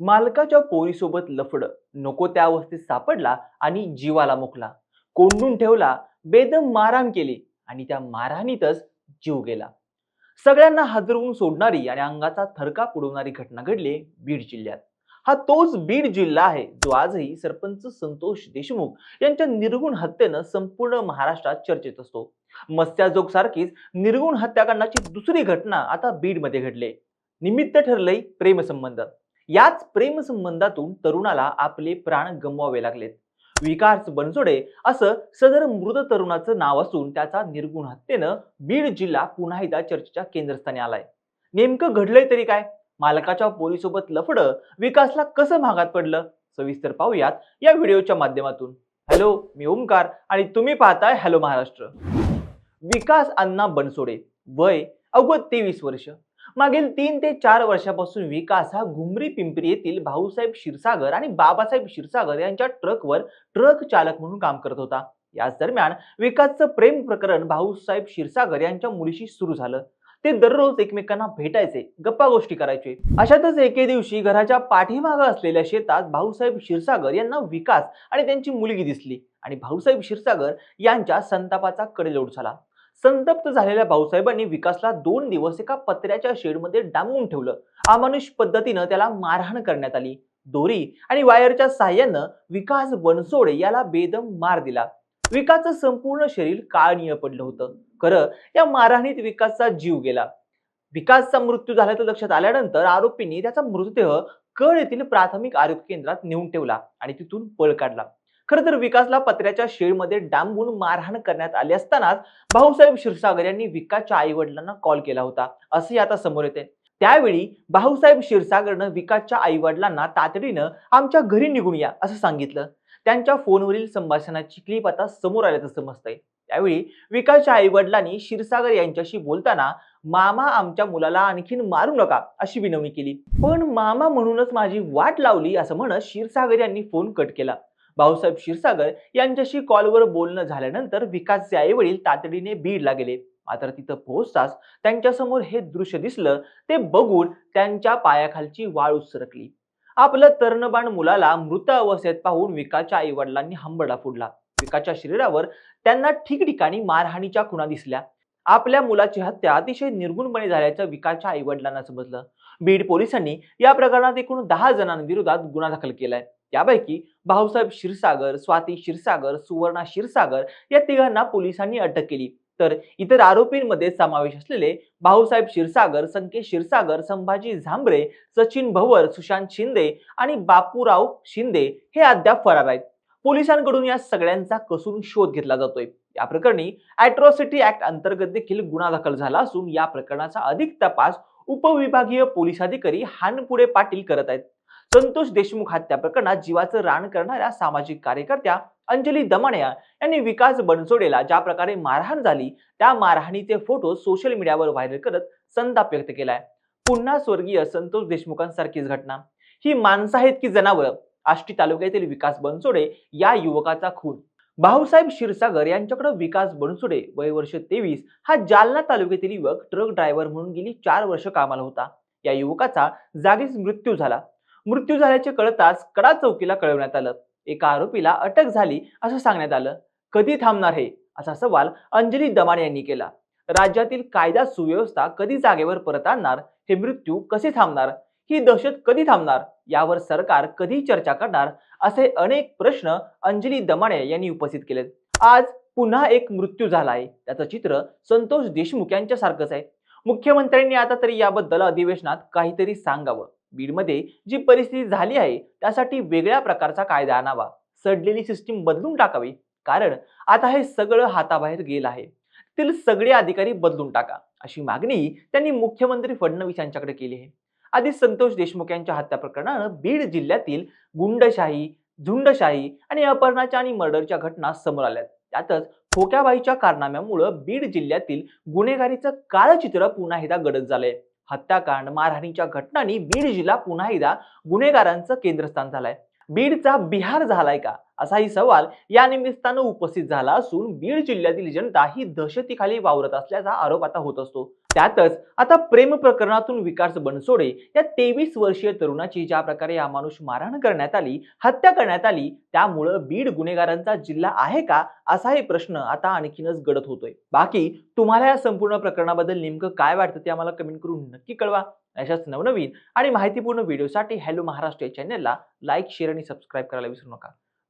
मालकाच्या पोरीसोबत लफड नको त्या अवस्थेत सापडला आणि जीवाला मुकला. कोंडून ठेवला बेदम मारहाण केली आणि त्या मारहाणीतच जीव गेला. सगळ्यांना हादरवून सोडणारी आणि अंगाचा थरका उडवणारी घटना घडली बीड जिल्ह्यात. हा तोच बीड जिल्हा आहे जो आजही सरपंच संतोष देशमुख यांच्या निर्गुण हत्येनं संपूर्ण महाराष्ट्रात चर्चेत असतो. मत्स्याजोग सारखीच निर्गुण हत्याकांडाची दुसरी घटना आता बीडमध्ये घडली. निमित्त ठरलंय प्रेमसंबंध. याच प्रेमसंबंधातून तरुणाला आपले प्राण गमवावे लागलेत. विकास बनसोडे असं सदर मृत तरुणाचं नाव असून त्याचा निर्गुण हत्येनं बीड जिल्हा पुन्हा एकदा चर्चेच्या केंद्रस्थानी आलाय. नेमकं घडलंय तरी काय? मालकाच्या पोलीसोबत लफड विकासला कसं भागात पडलं? सविस्तर पाहूयात या व्हिडिओच्या माध्यमातून. हॅलो मी ओमकार आणि तुम्ही पाहताय हॅलो महाराष्ट्र. विकास अण्णा बनसोडे वय अवघ तेवीस वर्ष. मागील तीन ते चार वर्षापासून विकास हा घुमरी पिंपरी येथील भाऊसाहेब क्षीरसागर आणि बाबासाहेब क्षीरसागर यांच्या ट्रकवर ट्रक चालक म्हणून काम करत होता. याच दरम्यान विकासचं प्रेम प्रकरण भाऊसाहेब क्षीरसागर यांच्या मुलीशी सुरू झालं. ते दररोज एकमेकांना भेटायचे गप्पा गोष्टी करायचे. अशातच एके दिवशी घराच्या पाठीमागं असलेल्या शेतात भाऊसाहेब क्षीरसागर यांना विकास आणि त्यांची मुलगी दिसली आणि भाऊसाहेब क्षीरसागर यांच्या संतापाचा कडेलोट झाला. संतप्त झालेल्या भाऊसाहेबांनी विकासला दोन दिवस एका पत्र्याच्या शेडमध्ये डांबून ठेवलं. अमानुष पद्धतीनं त्याला मारहाण करण्यात आली. दोरी आणि वायरच्या सहाय्यानं विकास बनसोडे याला बेदम मार दिला. विकासचं संपूर्ण शरीर काळनीय पडलं होतं. खरं या मारहाणीत विकासचा जीव गेला. विकासचा मृत्यू झाल्याचं लक्षात आल्यानंतर आरोपींनी त्याचा मृतदेह कळ येथील प्राथमिक आरोग्य केंद्रात नेऊन ठेवला आणि तिथून पळ काढला. खरं तर विकासला पत्र्याच्या शेळमध्ये डांबून मारहाण करण्यात आली असतानाच भाऊसाहेब क्षीरसागर यांनी विकासच्या आई वडिलांना कॉल केला होता. असे आता समोर येते त्यावेळी भाऊसाहेब क्षीरसागरनं विकासच्या आई वडिलांना तातडीनं आमच्या घरी निघून या असं सांगितलं. त्यांच्या फोनवरील संभाषणाची क्लिप आता समोर आल्याचं समजतंय. त्यावेळी विकासच्या आई वडिलांनी क्षीरसागर यांच्याशी बोलताना मामा आमच्या मुलाला आणखीन मारू नका अशी विनवणी केली. पण मामा म्हणूनच माझी वाट लावली असं म्हणत क्षीरसागर यांनी फोन कट केला. भाऊसाहेब क्षीरसागर यांच्याशी कॉलवर बोलणं झाल्यानंतर विकासचे आई वडील तातडीने बीडला गेले. मात्र तिथं पोहोचताच त्यांच्यासमोर हे दृश्य दिसलं ते बघून त्यांच्या पायाखालची वाळ सरकली. आपलं तरणबाण मुलाला मृत अवस्थेत पाहून विकासच्या आई वडिलांनी हंबडा फोडला. विकाच्या शरीरावर त्यांना ठिकठिकाणी मारहाणीच्या खुणा दिसल्या. आपल्या मुलाची हत्या अतिशय निर्गुणपणे झाल्याचं विकासच्या आई वडिलांना समजलं. बीड पोलिसांनी या प्रकरणात एकूण दहा जणांविरोधात गुन्हा दाखल केलाय. यापैकी भाऊसाहेब क्षीरसागर स्वाती क्षीरसागर सुवर्णा क्षीरसागर या तिघांना पोलिसांनी अटक केली. तर इतर आरोपींमध्ये समावेश असलेले भाऊसाहेब क्षीरसागर संकेत क्षीरसागर संभाजी झांबरे सचिन भवर सुशांत शिंदे आणि बापूराव शिंदे हे अद्याप फरार आहेत. पोलिसांकडून या सगळ्यांचा कसून शोध घेतला जातोय. या प्रकरणी अॅट्रॉसिटी ऍक्ट अंतर्गत देखील गुन्हा दाखल झाला असून या प्रकरणाचा अधिक तपास उपविभागीय पोलीस अधिकारी हानपुडे पाटील करत आहेत. संतोष देशमुख हत्या प्रकरणात जीवाचं रान करणाऱ्या सामाजिक कार्यकर्त्या अंजली दमाणिया यांनी विकास बनसोडेला ज्या प्रकारे मारहाण झाली त्या मारहाणीचे फोटो सोशल मीडियावर व्हायरल करत संताप व्यक्त केलाय. पुन्हा स्वर्गीय संतोष देशमुखांसारखीच घटना. ही माणसं आहेत की जनावरं? आष्टी तालुक्यातील विकास बनसोडे या युवकाचा खून. भाऊसाहेब क्षीरसागर यांच्याकडे विकास बनसोडे वय वर्ष तेवीस हा जालना तालुक्यातील युवक ट्रक ड्रायव्हर म्हणून गेली चार वर्ष कामाला होता. या युवकाचा जागीच मृत्यू झाला. मृत्यू झाल्याचे कळताच कडा चौकीला कळवण्यात आलं. एका आरोपीला अटक झाली असं सांगण्यात आलं. कधी थांबणार हे? असा सवाल अंजली दमाणे यांनी केला. राज्यातील कायदा सुव्यवस्था कधी जागेवर परत आणणार? हे मृत्यू कसे थांबणार? ही दहशत कधी थांबणार? यावर सरकार कधी चर्चा करणार? असे अनेक प्रश्न अंजली दमाणे यांनी उपस्थित केलेत. आज पुन्हा एक मृत्यू झाला आहे त्याचं चित्र संतोष देशमुख यांच्यासारखंच आहे. मुख्यमंत्र्यांनी आता तरी याबद्दल अधिवेशनात काहीतरी सांगावं. बीडमध्ये जी परिस्थिती झाली आहे त्यासाठी वेगळ्या प्रकारचा कायदा आणावा. सडलेली सिस्टीम बदलून टाकावी. कारण आता हे सगळं हाताबाहेर गेलं आहे. तील सगळे अधिकारी बदलून टाका. अशी मागणी त्यांनी मुख्यमंत्री फडणवीस यांच्याकडे केली आहे. आधी संतोष देशमुख यांच्या हत्या प्रकरणानं बीड जिल्ह्यातील गुंडशाही झुंडशाही आणि अपहरणाच्या आणि मर्डरच्या घटना समोर आल्यात. त्यातच खोक्याबाईच्या कारनाम्यामुळं बीड जिल्ह्यातील गुन्हेगारीचं काळचित्र पुन्हा एकदा गडद झालंय. हत्याकांड मारहाणीच्या घटनांनी बीड जिल्हा पुन्हा एकदा गुन्हेगारांचं केंद्रस्थान झालाय. बीडचा बिहार झालाय का? असाही सवाल या निमित्तानं उपस्थित झाला असून बीड जिल्ह्यातील जनता ही दहशतीखाली वावरत असल्याचा आरोप आता होत असतो. त्यातच आता प्रेम प्रकरणातून विकास बनसोडे या तेवीस वर्षीय तरुणाची ज्या प्रकारे अमानुष मारहाण करण्यात आली हत्या करण्यात आली त्यामुळं बीड गुन्हेगारांचा जिल्हा आहे का असाही प्रश्न आता आणखीनच गडत होतोय. बाकी तुम्हाला या संपूर्ण प्रकरणाबद्दल नेमकं काय वाटतं ते आम्हाला कमेंट करून नक्की कळवा. अशाच नवनवीन आणि माहितीपूर्ण व्हिडिओसाठी हॅलो महाराष्ट्र या चॅनलला लाईक शेअर आणि सबस्क्राईब करायला विसरू नका.